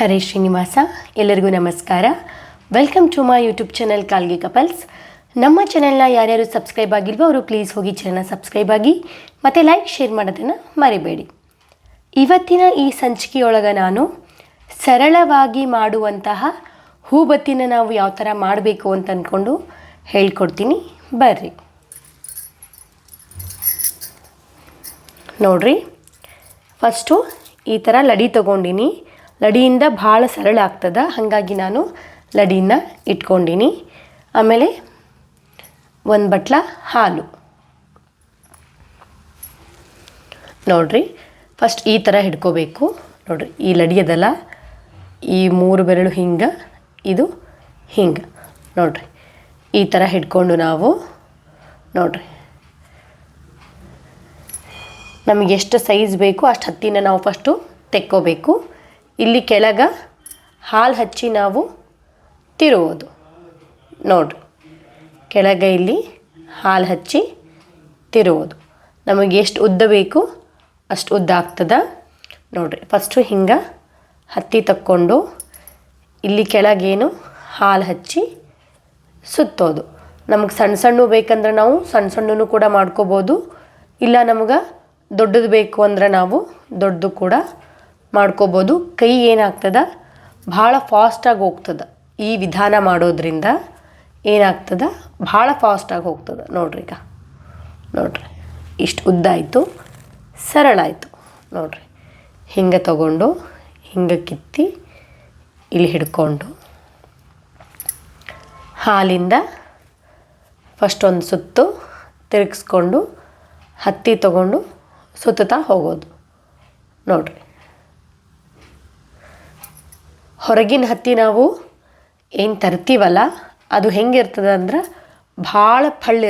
ಹರೇ ಶ್ರೀನಿವಾಸ, ಎಲ್ಲರಿಗೂ ನಮಸ್ಕಾರ. Welcome to my YouTube channel ಕಾಲ್ಗೆ couples ನಮ್ಮ ಚಾನೆಲ್ನ ಯಾರ್ಯಾರು ಸಬ್ಸ್ಕ್ರೈಬ್ ಆಗಿಲ್ವೋ ಅವರು ಪ್ಲೀಸ್ ಹೋಗಿ ಚಾನಲ್ನ ಸಬ್ಸ್ಕ್ರೈಬ್ ಆಗಿ, ಮತ್ತು ಲೈಕ್ ಶೇರ್ ಮಾಡೋದನ್ನು ಮರಿಬೇಡಿ. ಇವತ್ತಿನ ಈ ಸಂಚಿಕೆಯೊಳಗೆ ನಾನು ಸರಳವಾಗಿ ಮಾಡುವಂತಹ ಹೂಬತ್ತಿನ ನಾವು ಯಾವ ಥರ ಮಾಡಬೇಕು ಅಂತ ಅಂದ್ಕೊಂಡು ಹೇಳ್ಕೊಡ್ತೀನಿ. ಬರ್ರಿ. ನೋಡ್ರಿ. ಫಸ್ಟು ಈ ಥರ ಲಡಿ ತೊಗೊಂಡಿನಿ. ಲಡಿಯಿಂದ ಭಾಳ ಸರಳ ಆಗ್ತದ. ಹಾಗಾಗಿ ನಾನು ಲಡಿನ ಇಟ್ಕೊಂಡಿನಿ. ಆಮೇಲೆ ಒಂದು ಬಟ್ಲ ಹಾಲು. ನೋಡ್ರಿ ಫಸ್ಟ್ ಈ ಥರ ಹಿಡ್ಕೋಬೇಕು. ನೋಡ್ರಿ, ಈ ಲಡಿಯದಲ್ಲ ಈ ಮೂರು ಬೆರಳು ಹಿಂಗೆ, ಇದು ಹಿಂಗೆ. ನೋಡ್ರಿ, ಈ ಥರ ಹಿಡ್ಕೊಂಡು ನಾವು, ನೋಡ್ರಿ. ನಮಗೆ ಎಷ್ಟು ಸೈಜ್ ಬೇಕು ಅಷ್ಟು ಹತ್ತಿನ ನಾವು ಫಸ್ಟು ತೆಕ್ಕೋಬೇಕು. ಇಲ್ಲಿ ಕೆಳಗೆ ಹಾಲು ಹಚ್ಚಿ ನಾವು ತಿರುವುದು. ನೋಡ್ರಿ. ಕೆಳಗೆ ಇಲ್ಲಿ ಹಾಲು ಹಚ್ಚಿ ತಿರುವುದು. ನಮಗೆ ಎಷ್ಟು ಉದ್ದ ಬೇಕು ಅಷ್ಟು ಉದ್ದ ಆಗ್ತದ. ನೋಡ್ರಿ. ಫಸ್ಟು ಹಿಂಗೆ ಹತ್ತಿ ತಕ್ಕೊಂಡು ಇಲ್ಲಿ ಕೆಳಗೇನು ಹಾಲು ಹಚ್ಚಿ ಸುತ್ತೋದು. ನಮಗೆ ಸಣ್ಣ ಸಣ್ಣ ಬೇಕಂದ್ರೆ ನಾವು ಸಣ್ಣ ಸಣ್ಣನು ಕೂಡ ಮಾಡ್ಕೋಬೋದು. ಇಲ್ಲ ನಮ್ಗೆ ದೊಡ್ಡದು ಬೇಕು ಅಂದ್ರೆ ನಾವು ದೊಡ್ಡದು ಕೂಡ ಮಾಡ್ಕೋಬೋದು. ಕೈ ಏನಾಗ್ತದ? ಭಾಳ ಫಾಸ್ಟಾಗಿ ಹೋಗ್ತದ. ಈ ವಿಧಾನ ಮಾಡೋದ್ರಿಂದ ಏನಾಗ್ತದ? ಭಾಳ ಫಾಸ್ಟಾಗಿ ಹೋಗ್ತದೆ. ನೋಡ್ರಿ ಈಗ. ನೋಡ್ರಿ. ಇಷ್ಟು ಉದ್ದ ಆಯಿತು. ಸರಳ ಆಯಿತು. ನೋಡ್ರಿ. ಹಿಂಗೆ ತಗೊಂಡು, ಹಿಂಗೆ ಕಿತ್ತಿ, ಇಲ್ಲಿ ಹಿಡ್ಕೊಂಡು ಹಾಲಿಂದ ಫಸ್ಟ್ ಒಂದು ಸುತ್ತು ತಿರುಗಿಸ್ಕೊಂಡು, ಹತ್ತಿ ತಗೊಂಡು ಸುತ್ತುತ್ತಾ ಹೋಗೋದು. ನೋಡ್ರಿ. ಹೊರಗಿನ ಹತ್ತಿ ನಾವು ಏನು ತರ್ತೀವಲ್ಲ, ಅದು ಹೆಂಗಿರ್ತದೆ ಅಂದ್ರೆ ಭಾಳ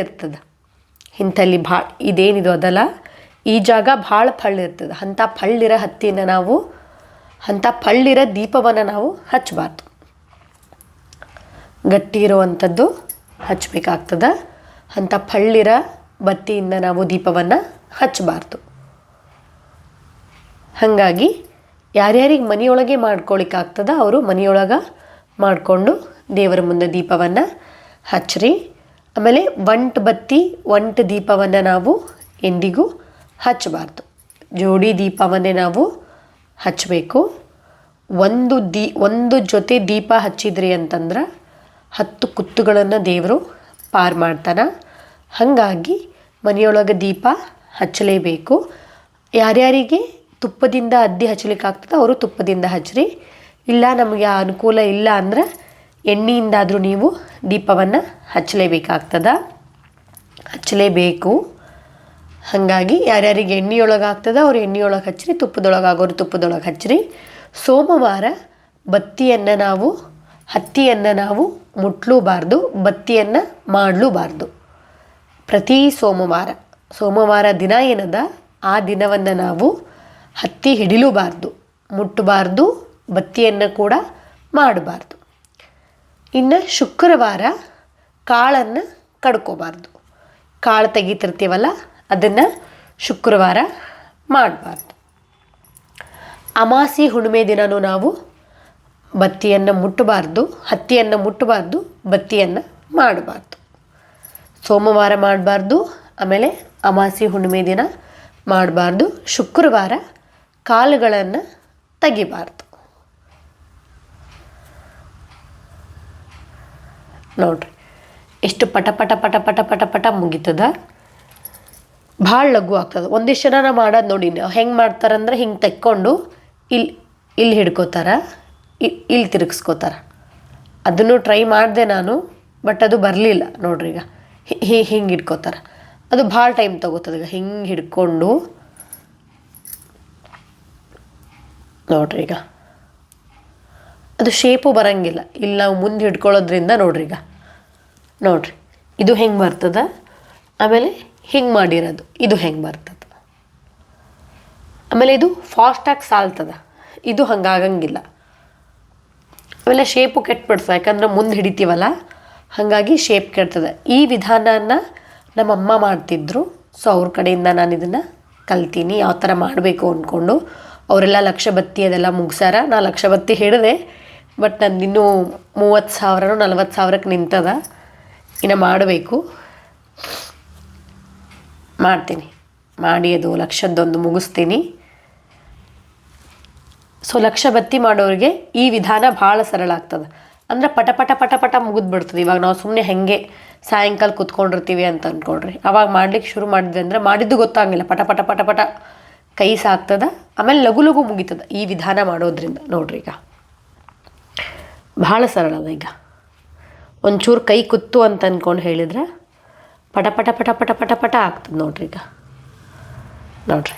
ಇರ್ತದೆ. ಇಂಥಲ್ಲಿ ಭಾಳ ಇದೇನಿದು ಅದಲ್ಲ, ಈ ಜಾಗ ಭಾಳ ಇರ್ತದೆ. ಅಂಥ ಫಳ್ಳಿರೋ ಹತ್ತಿನ ನಾವು, ಅಂಥ ಫಳ್ಳಿರೋ ದೀಪವನ್ನು ನಾವು ಹಚ್ಚಬಾರ್ದು ಗಟ್ಟಿ ಇರುವಂಥದ್ದು ಹಚ್ಚಬೇಕಾಗ್ತದೆ ಅಂಥ ಪಳ್ಳಿರ ಬತ್ತಿಯಿಂದ ನಾವು ದೀಪವನ್ನು ಹಚ್ಚಬಾರ್ದು ಹಾಗಾಗಿ ಯಾರ್ಯಾರಿಗೆ ಮನೆಯೊಳಗೆ ಮಾಡ್ಕೊಳಿಕ್ಕಾಗ್ತದ ಅವರು ಮನೆಯೊಳಗೆ ಮಾಡಿಕೊಂಡು ದೇವರ ಮುಂದೆ ದೀಪವನ್ನು ಹಚ್ಚ್ರಿ. ಆಮೇಲೆ ಒಂಟು ಬತ್ತಿ, ಒಂಟು ದೀಪವನ್ನು ನಾವು ಎಂದಿಗೂ ಹಚ್ಚಬಾರ್ದು. ಜೋಡಿ ದೀಪವನ್ನೇ ನಾವು ಹಚ್ಚಬೇಕು ಒಂದು ದೀ, ಒಂದು ಜೊತೆ ದೀಪ ಹಚ್ಚಿದ್ರಿ ಅಂತಂದ್ರೆ ಹತ್ತು ಕುತ್ತುಗಳನ್ನು ದೇವರು ಪಾರು ಮಾಡ್ತಾನೆ. ಹಾಗಾಗಿ ಮನೆಯೊಳಗೆ ದೀಪ ಹಚ್ಚಲೇಬೇಕು. ಯಾರ್ಯಾರಿಗೆ? ತುಪ್ಪದಿಂದ ಅದ್ದಿ ಹಚ್ಚಲಿಕ್ಕೆ ಆಗ್ತದೆ ಅವರು ತುಪ್ಪದಿಂದ ಹಚ್ಚಿರಿ ಇಲ್ಲ, ನಮಗೆ ಆ ಅನುಕೂಲ ಇಲ್ಲ ಅಂದ್ರೆ ಎಣ್ಣೆಯಿಂದಾದರೂ ನೀವು ದೀಪವನ್ನು ಹಚ್ಚಲೇಬೇಕಾಗ್ತದ. ಹಚ್ಚಲೇಬೇಕು. ಹಾಗಾಗಿ ಯಾರ್ಯಾರಿಗೆ ಎಣ್ಣೆಯೊಳಗೆ ಆಗ್ತದ ಅವ್ರು ಎಣ್ಣೆಯೊಳಗೆ ಹಚ್ಚಿರಿ ತುಪ್ಪದೊಳಗೆ ಆಗೋರು ತುಪ್ಪದೊಳಗೆ ಹಚ್ಚಿರಿ ಸೋಮವಾರ ಬತ್ತಿಯನ್ನು ನಾವು, ಹತ್ತಿಯನ್ನು ನಾವು ಮುಟ್ಲೂಬಾರ್ದು, ಬತ್ತಿಯನ್ನು ಮಾಡಲೂಬಾರ್ದು. ಪ್ರತಿ ಸೋಮವಾರ. ಸೋಮವಾರ ದಿನ ಏನದ? ಆ ದಿನವನ್ನು ನಾವು ಹತ್ತಿ ಹಿಡಿಲೂಬಾರ್ದು, ಮುಟ್ಟಬಾರ್ದು, ಬತ್ತಿಯನ್ನು ಕೂಡ ಮಾಡಬಾರ್ದು. ಇನ್ನು ಶುಕ್ರವಾರ ಕಾಳನ್ನು ಕಡ್ಕೋಬಾರ್ದು. ಕಾಳು ತೆಗಿತಿರ್ತೀವಲ್ಲ, ಅದನ್ನು ಶುಕ್ರವಾರ ಮಾಡಬಾರ್ದು. ಅಮಾಸಿ ಹುಣ್ಣಿಮೆ ದಿನವೂ ನಾವು ಬತ್ತಿಯನ್ನು ಮುಟ್ಟಬಾರ್ದು, ಹತ್ತಿಯನ್ನು ಮುಟ್ಟಬಾರ್ದು, ಬತ್ತಿಯನ್ನು ಮಾಡಬಾರ್ದು. ಸೋಮವಾರ ಮಾಡಬಾರ್ದು, ಆಮೇಲೆ ಅಮಾಸಿ ಹುಣ್ಣಿಮೆ ದಿನ ಮಾಡಬಾರ್ದು, ಶುಕ್ರವಾರ ಕಾಲುಗಳನ್ನು ತೆಗಿಬಾರ್ದು. ನೋಡ್ರಿ, ಎಷ್ಟು ಪಟ ಪಟ ಪಟ ಪಟ ಪಟ ಪಟ ಮುಗೀತದ? ಭಾಳ ಲಘು ಆಗ್ತದೆ. ಒಂದಿಷ್ಟು ಜನ ನಾ ಮಾಡೋದು ನೋಡಿ ಹೆಂಗೆ ಮಾಡ್ತಾರಂದ್ರೆ ಹಿಂಗೆ ತೆಕ್ಕೊಂಡು ಇಲ್ಲಿ ಇಲ್ಲಿ ಹಿಡ್ಕೋತಾರ ಇಲ್ಲಿ ತಿರುಗಿಸ್ಕೋತಾರ. ಅದನ್ನು ಟ್ರೈ ಮಾಡಿದೆ ನಾನು, ಬಟ್ ಅದು ಬರಲಿಲ್ಲ ನೋಡ್ರಿ ಈಗ. ಹಿಂಗೆ ಹಿಡ್ಕೋತಾರ. ಅದು ಭಾಳ ಟೈಮ್ ತಗೋತದ ಈಗ. ಹಿಂಗೆ ಹಿಡ್ಕೊಂಡು ನೋಡ್ರಿ ಈಗ. ಅದು ಶೇಪು ಬರಂಗಿಲ್ಲ. ಇಲ್ಲ ಮುಂದೆ ಹಿಡ್ಕೊಳ್ಳೋದ್ರಿಂದ ನೋಡ್ರಿ ಈಗ. ನೋಡ್ರಿ, ಇದು ಹೆಂಗೆ ಬರ್ತದ? ಆಮೇಲೆ ಹಿಂಗೆ ಮಾಡಿರೋದು, ಇದು ಹೆಂಗೆ ಬರ್ತದ? ಆಮೇಲೆ ಇದು ಫಾಸ್ಟಾಗಿ ಸಾಲ್ತದ. ಇದು ಹಂಗಾಗಂಗಿಲ್ಲ. ಆಮೇಲೆ ಶೇಪು ಕೆಟ್ಬಿಡ್ತದೆ. ಯಾಕಂದ್ರೆ ಮುಂದೆ ಹಿಡಿತೀವಲ್ಲ, ಹಾಗಾಗಿ ಶೇಪ್ ಕೆಡ್ತದೆ ಈ ವಿಧಾನನ ನಮ್ಮಮ್ಮ ಮಾಡ್ತಿದ್ರು. ಸೊ ಅವ್ರ ಕಡೆಯಿಂದ ನಾನು ಇದನ್ನು ಕಲ್ತೀನಿ. ಯಾವ ಥರ ಮಾಡಬೇಕು ಅಂದ್ಕೊಂಡು ಅವರೆಲ್ಲ ಲಕ್ಷ ಬತ್ತಿ ಅದೆಲ್ಲ ಮುಗ್ಸಾರ. ನಾ ಲಕ್ಷ ಬತ್ತಿ ಹಿಡಿದೆ ಬಟ್ ನಂದು ಇನ್ನೂ ಮೂವತ್ತು ಸಾವಿರನೂ ನಲ್ವತ್ತು ಸಾವಿರಕ್ಕೆ ನಿಂತದ. ಇನ್ನು ಮಾಡಬೇಕು. ಮಾಡ್ತೀನಿ. ಮಾಡಿ ಅದು ಲಕ್ಷದ್ದೊಂದು ಮುಗಿಸ್ತೀನಿ. ಸೊ ಲಕ್ಷ ಬತ್ತಿ ಮಾಡೋರಿಗೆ ಈ ವಿಧಾನ ಭಾಳ ಸರಳ ಆಗ್ತದೆ. ಅಂದ್ರೆ ಪಟ ಪಟ ಪಟ ಪಟ ಮುಗಿದ್ಬಿಡ್ತದೆ. ಇವಾಗ ನಾವು ಸುಮ್ಮನೆ ಹೆಂಗೆ ಸಾಯಂಕಾಲ ಕೂತ್ಕೊಂಡಿರ್ತೀವಿ ಅಂತ ಅಂದ್ಕೊಂಡ್ರಿ ಅವಾಗ ಮಾಡ್ಲಿಕ್ಕೆ ಶುರು ಮಾಡಿದ್ವಿ ಅಂದ್ರೆ ಮಾಡಿದ್ದು ಗೊತ್ತಾಗಂಗಿಲ್ಲ ಪಟ ಪಟ ಪಟ ಪಟ ಕೈ ಸಾಕ್ತದ, ಆಮೇಲೆ ಲಘು ಲಘು ಮುಗಿತದ ಈ ವಿಧಾನ ಮಾಡೋದ್ರಿಂದ. ನೋಡ್ರಿ ಈಗ. ಭಾಳ ಸರಳ ಅದ ಈಗ. ಒಂಚೂರು ಕೈ ಕುತ್ತು ಅಂತ ಅಂದ್ಕೊಂಡು ಹೇಳಿದ್ರೆ ಪಟ ಪಟ ಪಟ ಪಟ ಪಟ ಪಟ ಆಗ್ತದೆ ನೋಡ್ರಿ ಈಗ. ನೋಡ್ರಿ.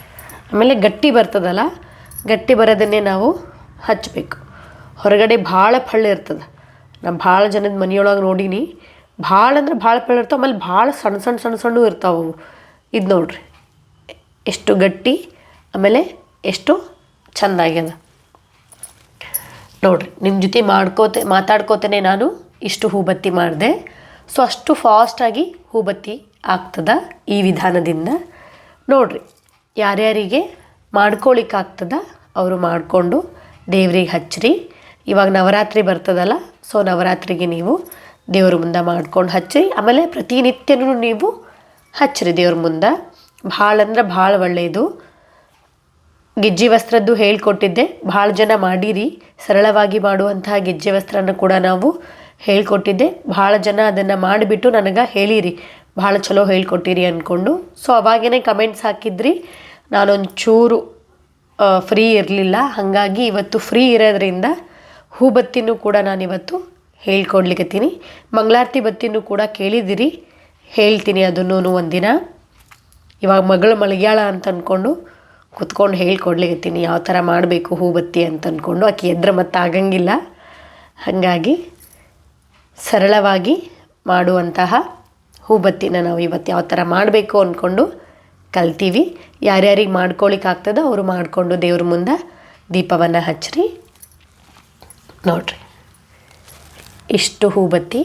ಆಮೇಲೆ ಗಟ್ಟಿ ಬರ್ತದಲ್ಲ, ಗಟ್ಟಿ ಬರೋದನ್ನೇ ನಾವು ಹಚ್ಚಬೇಕು ಹೊರಗಡೆ ಭಾಳ ಪಳ್ಳ ಇರ್ತದೆ. ನಾನು ಭಾಳ ಜನದ ಮನೆಯೊಳಗೆ ನೋಡೀನಿ, ಭಾಳ ಅಂದ್ರೆ ಭಾಳ ಪಳ್ಳ ಇರ್ತಾವೆ, ಆಮೇಲೆ ಭಾಳ ಸಣ್ಣ ಸಣ್ಣ ಸಣ್ಣ ಸಣ್ಣ ಇರ್ತಾವೆ ಇದು ನೋಡ್ರಿ. ಎಷ್ಟು ಗಟ್ಟಿ ಆಮೇಲೆ ಎಷ್ಟು ಚಂದ ಆಗ್ಯದ ನೋಡ್ರಿ ನಿಮ್ಮ ಜೊತೆ ಮಾಡ್ಕೋತೆ, ಮಾತಾಡ್ಕೋತೇನೆ ನಾನು ಇಷ್ಟು ಹೂಬತ್ತಿ ಮಾಡಿದೆ. ಸೊ ಅಷ್ಟು ಫಾಸ್ಟಾಗಿ ಹೂಬತ್ತಿ ಆಗ್ತದ ಈ ವಿಧಾನದಿಂದ. ನೋಡ್ರಿ, ಯಾರ್ಯಾರಿಗೆ ಮಾಡ್ಕೊಳಿಕ್ಕಾಗ್ತದ ಅವರು ಮಾಡಿಕೊಂಡು ದೇವ್ರಿಗೆ ಹಚ್ಚಿರಿ ಇವಾಗ ನವರಾತ್ರಿ ಬರ್ತದಲ್ಲ ಸೊ ನವರಾತ್ರಿಗೆ ನೀವು ದೇವ್ರ ಮುಂದೆ ಮಾಡ್ಕೊಂಡು ಹಚ್ಚಿರಿ ಆಮೇಲೆ ಪ್ರತಿನಿತ್ಯನೂ ನೀವು ಹಚ್ಚಿರಿ ದೇವ್ರ ಮುಂದೆ. ಭಾಳ ಅಂದ್ರೆ ಭಾಳ ಒಳ್ಳೆಯದು ಗೆಜ್ಜೆ ವಸ್ತ್ರದ್ದು ಹೇಳ್ಕೊಟ್ಟಿದ್ದೆ. ಭಾಳ ಜನ ಮಾಡಿರಿ, ಸರಳವಾಗಿ ಮಾಡುವಂತಹ ಗೆಜ್ಜೆ ವಸ್ತ್ರನ ಕೂಡ ನಾವು ಹೇಳಿಕೊಟ್ಟಿದ್ದೆ. ಭಾಳ ಜನ ಅದನ್ನು ಮಾಡಿಬಿಟ್ಟು ನನಗೆ ಹೇಳಿರಿ, ಭಾಳ ಚಲೋ ಹೇಳ್ಕೊಟ್ಟಿರಿ ಅಂದ್ಕೊಂಡು ಸೊ ಅವಾಗೇ ಕಮೆಂಟ್ಸ್ ಹಾಕಿದ್ರಿ, ನಾನೊಂಚೂರು ಫ್ರೀ ಇರಲಿಲ್ಲ. ಹಾಗಾಗಿ ಇವತ್ತು ಫ್ರೀ ಇರೋದ್ರಿಂದ ಹೂ ಬತ್ತಿನೂ ಕೂಡ ನಾನಿವತ್ತು ಹೇಳ್ಕೊಡ್ಲಿಕ್ಕತ್ತೀನಿ ಮಂಗಳಾರತಿ ಬತ್ತಿನೂ ಕೂಡ ಕೇಳಿದಿರಿ, ಹೇಳ್ತೀನಿ ಅದನ್ನು ಒಂದಿನ. ಇವಾಗ ಮಗಳು ಮಲಗ್ಯಾಳ ಅಂತ ಅಂದ್ಕೊಂಡು ಕುತ್ಕೊಂಡು ಹೇಳ್ಕೊಡ್ಲಿಕತ್ತೀನಿ, ಯಾವ ಥರ ಮಾಡಬೇಕು ಹೂ ಬತ್ತಿ ಅಂತ ಅಂದ್ಕೊಂಡು ಆಕೆ ಎದ್ರ ಮತ್ತೆ ಆಗಂಗಿಲ್ಲ. ಹಾಗಾಗಿ ಸರಳವಾಗಿ ಮಾಡುವಂತಹ ಹೂ ಬತ್ತಿನ ನಾವು ಇವತ್ತು ಯಾವ ಥರ ಮಾಡಬೇಕು ಅಂದ್ಕೊಂಡು ಕಲ್ತೀವಿ. ಯಾರ್ಯಾರಿಗೆ ಮಾಡ್ಕೊಳಿಕ್ಕೆ ಆಗ್ತದೋ ಅವರು ಮಾಡಿಕೊಂಡು ದೇವ್ರ ಮುಂದೆ ದೀಪವನ್ನು ಹಚ್ಚಿರಿ ನೋಡ್ರಿ. ಇಷ್ಟು ಹೂ ಬತ್ತಿ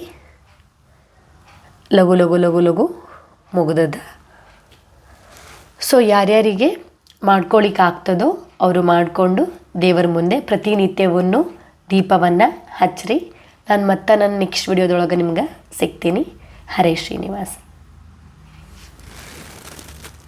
ಲಘು ಲಘು ಲಘು ಲಘು ಮುಗ್ದದ. ಸೊ ಯಾರ್ಯಾರಿಗೆ ಮಾಡ್ಕೊಳಿಕ್ಕೆ ಆಗ್ತದೋ ಅವರು ಮಾಡಿಕೊಂಡು ದೇವರ ಮುಂದೆ ಪ್ರತಿನಿತ್ಯವನ್ನು ದೀಪವನ್ನು ಹಚ್ಚಿರಿ ನಾನು ಮತ್ತೆ ನನ್ನ ನೆಕ್ಸ್ಟ್ ವಿಡಿಯೋದೊಳಗೆ ನಿಮ್ಗೆ ಸಿಗ್ತೀನಿ. ಹರೇ ಶ್ರೀನಿವಾಸ್.